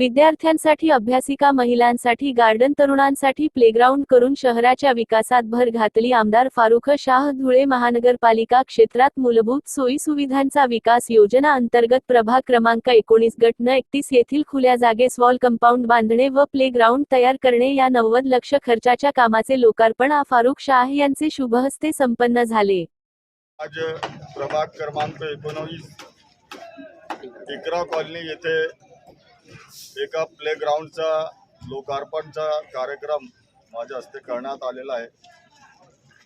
विद्यार्थ्यांसाठी अभ्यासिका महिलांसाठी गार्डन तरुणांसाठी प्लेग्राऊंड करून शहराच्या विकासात भर घातली आमदार फारुख शाह धुळे महानगरपालिका क्षेत्रात मूलभूत सोयी सुविधांचा विकास योजना अंतर्गत प्रभाग क्रमांक एकोणीस गट न एकतीस येथील खुल्या जागेस वॉल कंपाऊंड बांधणे व प्लेग्राऊंड तयार करणे या नव्वद लक्ष खर्चाच्या कामाचे लोकार्पण आ. फारुख शाह यांचे शुभहस्ते संपन्न झाले. आज प्रभाग क्रमांक एकोणवीस कॉलनी येथे एका प्लेग्राऊंडचा लोकार्पणचा कार्यक्रम माझ्या हस्ते करण्यात आलेला आहे.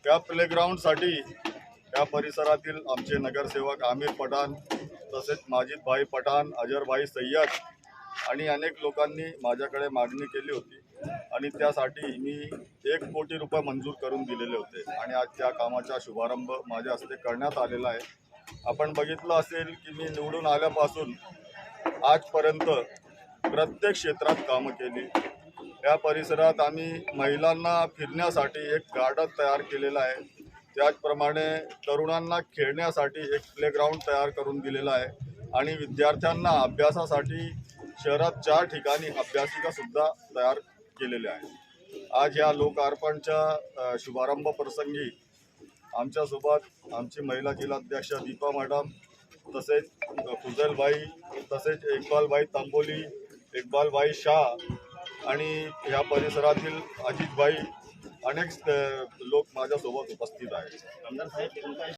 त्या प्लेग्राऊंडसाठी या परिसरातील आमचे नगरसेवक आमिर पठाण तसेच माजिदभाई पठाण अजरभाई सय्यद आणि अनेक लोकांनी माझ्याकडे मागणी केली होती आणि त्यासाठी मी एक कोटी रुपये मंजूर करून दिलेले होते आणि आज त्या कामाचा शुभारंभ माझ्या हस्ते करण्यात आलेला आहे. आपण बघितलं असेल की मी निवडून आल्यापासून आजपर्यंत प्रत्येक क्षेत्रात कामं केली. या परिसरात आम्ही महिलांना फिरण्यासाठी एक गार्डन तयार केलेलं आहे. त्याचप्रमाणे तरुणांना खेळण्यासाठी एक प्लेग्राऊंड तयार करून दिलेलं आहे. आणि विद्यार्थ्यांना अभ्यासासाठी शहरात चार ठिकाणी अभ्यासिकासुद्धा तयार केलेल्या आहे आज या लोकार्पणच्या शुभारंभ प्रसंगी आमच्यासोबत आमची महिला जिल्हाध्यक्ष दीपा मॅडम तसेच फुजलबाई तसेच इक्बालबाई तांबोली इकबालबाई शाह आणि ह्या परिसरातील अजितभाई अनेक लोक माझ्यासोबत उपस्थित आहेत.